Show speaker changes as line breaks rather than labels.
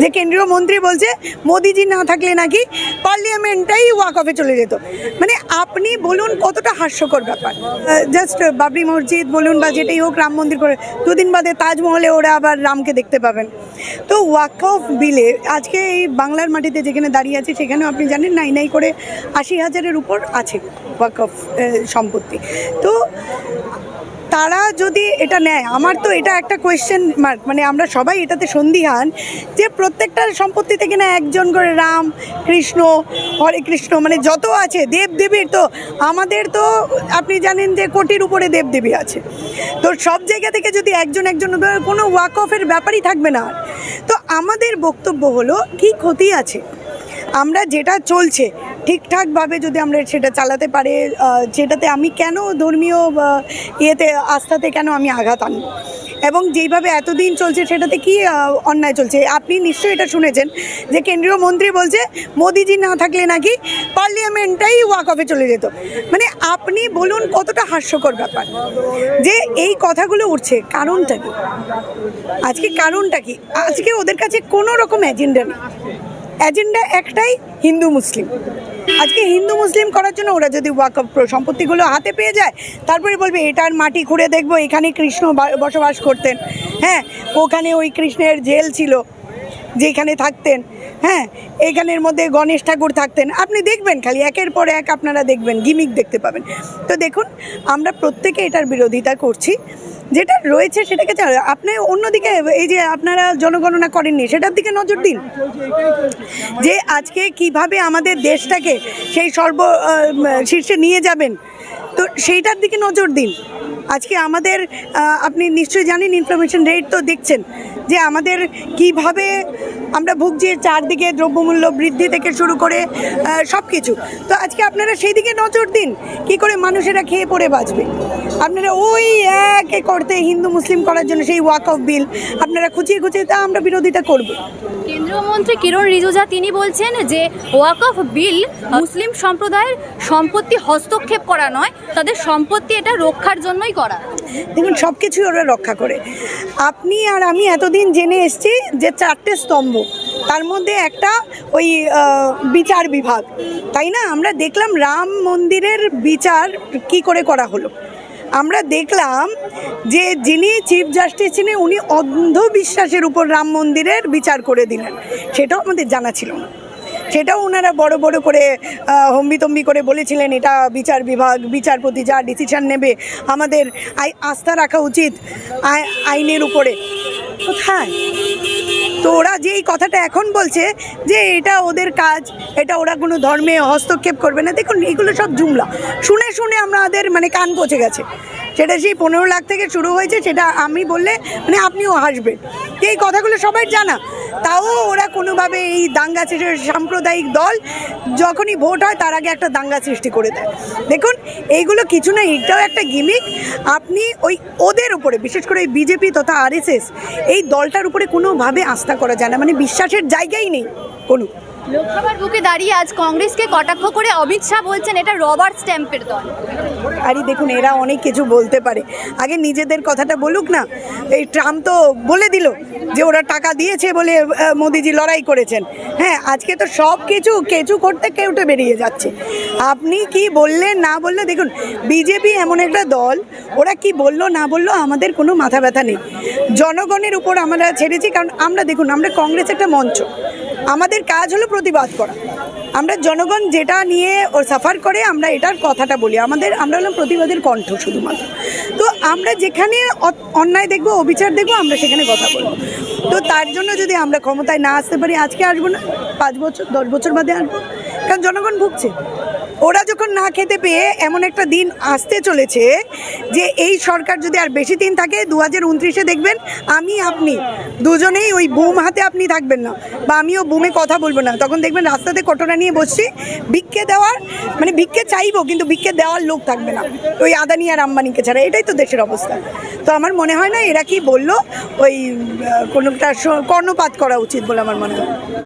যে কেন্দ্রীয় মন্ত্রী বলছে, মোদিজি না থাকলে নাকি পার্লিয়ামেন্টটাই ওয়াক অফে চলে যেত। মানে আপনি বলুন কতটা হাস্যকর ব্যাপার। জাস্ট বাবরি মসজিদ বলুন বা যেটাই হোক, রাম মন্দির করে, দুদিন বাদে তাজমহলে ওরা আবার রামকে দেখতে পাবেন। তো ওয়াক অফ বিলে, আজকে এই বাংলার মাটিতে যেখানে দাঁড়িয়ে আছে, সেখানেও আপনি জানেন নাই নাই করে আশি হাজারের উপর আছে ওয়াক অফ সম্পত্তি। তো তারা যদি এটা নেয়, আমার তো এটা একটা কোয়েশ্চেন মার্ক মানে আমরা সবাই এটাতে সন্দিহান যে প্রত্যেকটা সম্পত্তি থেকে না একজন করে রাম, কৃষ্ণ, হরে কৃষ্ণ মানে যত আছে দেব দেবীর তো, আমাদের তো আপনি জানেন যে কোটির উপরে দেব দেবী আছে তো সব জায়গা থেকে যদি একজন একজন, কোনো ওয়াক অফের ব্যাপারই থাকবে না। তো আমাদের বক্তব্য হলো, কি ক্ষতি আছে আমরা যেটা চলছে ঠিকঠাকভাবে যদি আমরা সেটা চালাতে পারে যেটাতে আমি কেন ধর্মীয় ইয়েতে, আস্থাতে কেন আমি আঘাত আনব এবং যেইভাবে এতদিন চলছে সেটাতে কি অন্যায় চলছে? আপনি নিশ্চয়ই এটা শুনেছেন যে কেন্দ্রীয় মন্ত্রী বলছে, মোদিজি না থাকলে নাকি পার্লিয়ামেন্টটাই ওয়াক অফে চলে যেত। মানে আপনি বলুন কতটা হাস্যকর ব্যাপার যে এই কথাগুলো উঠছে। কারণটা কি? আজকে কারণটা কি? আজকে ওদের কাছে কোনো রকম এজেন্ডা নেই। এজেন্ডা একটাই হিন্দু মুসলিম আজকে হিন্দু মুসলিম করার জন্য ওরা যদি সম্পত্তিগুলো হাতে পেয়ে যায়, তারপরে বলবে, এটার মাটি খুঁড়ে দেখব এখানে কৃষ্ণ বসবাস করতেন। হ্যাঁ ওখানে ওই কৃষ্ণের জেল ছিল। যেখানে থাকতেন হ্যাঁ? এখানের মধ্যে গণেশ ঠাকুর থাকতেন। আপনি দেখবেন খালি, একের পর এক আপনারা দেখবেন, গিমিক দেখতে পাবেন। তো দেখুন, আমরা প্রত্যেকে এটার বিরোধিতা করছি। যেটা রয়েছে সেটাকে চা- আপনি অন্যদিকে, এই যে আপনারা জনগণনা করেননি, সেটার দিকে নজর দিন। যে আজকে কীভাবে আমাদের দেশটাকে সেই সর্ব শীর্ষে নিয়ে যাবেন, তো সেইটার দিকে নজর দিন। আজকে আমাদের আপনি নিশ্চয়ই জানেন ইনফরমেশন রেট তো দেখছেন। যে আমাদের কীভাবে আমরা ভুগছি চারদিকে দ্রব্যমূল্য বৃদ্ধি থেকে শুরু করে সব কিছু তো আজকে আপনারা সেই দিকে নজর দিন, কি করে মানুষেরা খেয়ে পড়ে বাঁচবে। আপনারা ওই একে করতে হিন্দু মুসলিম করার জন্য সেই ওয়াক অফ বিল আপনারা খুঁচিয়ে খুঁচিয়ে তা আমরা বিরোধিতা করব।
কেন্দ্রীয় মন্ত্রী কিরণ রিজুজা তিনি বলছেন যে ওয়াক অফ বিল মুসলিম সম্প্রদায়ের সম্পত্তি হস্তক্ষেপ করা নয় তাদের সম্পত্তি এটা রক্ষার জন্যই করা।
দেখুন সব কিছুই ওরা রক্ষা করে। আপনি আর আমি এতদিন জেনে এসছি যে চারটে স্তম্ভ তার মধ্যে একটা ওই বিচার বিভাগ। তাই না? আমরা দেখলাম রাম মন্দিরের বিচার কি করে করা হলো। আমরা দেখলাম যে যিনি চিফ জাস্টিস ছিলেন উনি অন্ধবিশ্বাসের উপর রাম মন্দিরের বিচার করে দিলেন। সেটাও আমাদের জানা ছিল না। সেটাও ওনারা বড় বড় করে হম্বিতম্বি করে বলেছিলেন, এটা বিচার বিভাগ, বিচারপতি যা ডিসিশন নেবে, আমাদের আস্থা রাখা উচিত, আই- আইনের উপরে। কোথায়? তো ওরা যে এই কথাটা এখন বলছে যে এটা ওদের কাজ, এটা ওরা কোনো ধর্মে হস্তক্ষেপ করবে না। দেখুন, এগুলো সব জুমলা। শুনে শুনে আমাদের মানে কান পচে গেছে। সেটা সেই পনেরো লাখ থেকে শুরু হয়েছে, সেটা আমি বললে মানে আপনিও হাসবেন। এই কথাগুলো সবাই জানা? তাও ওরা কোনোভাবে এই দাঙ্গা সাম্প্রদায়িক দল যখনই ভোট হয়, তার আগে একটা দাঙ্গা সৃষ্টি করে দেয়। দেখুন, এইগুলো কিছু না, এটাও একটা গিমিক। আপনি ওই ওদের উপরে, বিশেষ করে এই বিজেপি তথা আরএসএস, এই দলটার উপরে কোনোভাবে আস্থা করা যায় না। মানে বিশ্বাসের জায়গাই নেই কোনো।
লোকসভার বুকে দাঁড়িয়ে আজ কংগ্রেসকে কটাক্ষ করে অমিত শাহ বলছেন এটা রবার্ট স্ট্যাম্পের দল।
আরে দেখুন, এরা অনেক কিছু বলতে পারে। আগে নিজেদের কথাটা বলুক না, এই ট্রাম্প তো বলে দিল যে ওরা টাকা দিয়েছে বলে মোদিজি লড়াই করেছেন। হ্যাঁ আজকে তো সব কিছু কেঁচু করতে কেউটে বেরিয়ে যাচ্ছে। আপনি কি বললেন না বললে, দেখুন, বিজেপি এমন একটা দল, ওরা কি বলল না বলল আমাদের কোনো মাথা ব্যথা নেই। জনগণের উপর আমরা ছেড়েছি, কারণ আমরা, দেখুন, আমরা কংগ্রেস একটা মঞ্চ। আমাদের কাজ হলো প্রতিবাদ করা। আমরা জনগণ যেটা নিয়ে ও সাফার করে, আমরা এটার কথাটা বলি। আমাদের, আমরা হলাম প্রতিবাদের কণ্ঠ শুধুমাত্র। তো আমরা যেখানে অন্যায় দেখব, অবিচার দেখব, আমরা সেখানে কথা বলব। তো তার জন্য যদি আমরা ক্ষমতায় না আসতে পারি, আজকে আসব না, পাঁচ বছর, দশ বছর বাদে আসব। কারণ জনগণ ভুগছে। ওরা যখন না খেতে পেয়ে এমন একটা দিন আসতে চলেছে যে এই সরকার যদি আর বেশি দিন থাকে দু হাজার উনত্রিশে দেখবেন আমি, আপনি দুজনেই ওই বুম হাতে আপনি থাকবেন না বা আমিও বুমে কথা বলব না। তখন দেখবেন রাস্তাতে কটোরা নিয়ে বসছি, ভিক্ষে দেওয়ার মানে ভিক্ষে চাইব কিন্তু ভিক্ষে দেওয়ার লোক থাকবে না। ওই আদানি আর আম্বানিকে ছাড়া, এটাই তো দেশের অবস্থা। তো আমার মনে হয় না এরা কি বলল, ওই কোনোটা কর্ণপাত করা উচিত বলে আমার মনে হয়।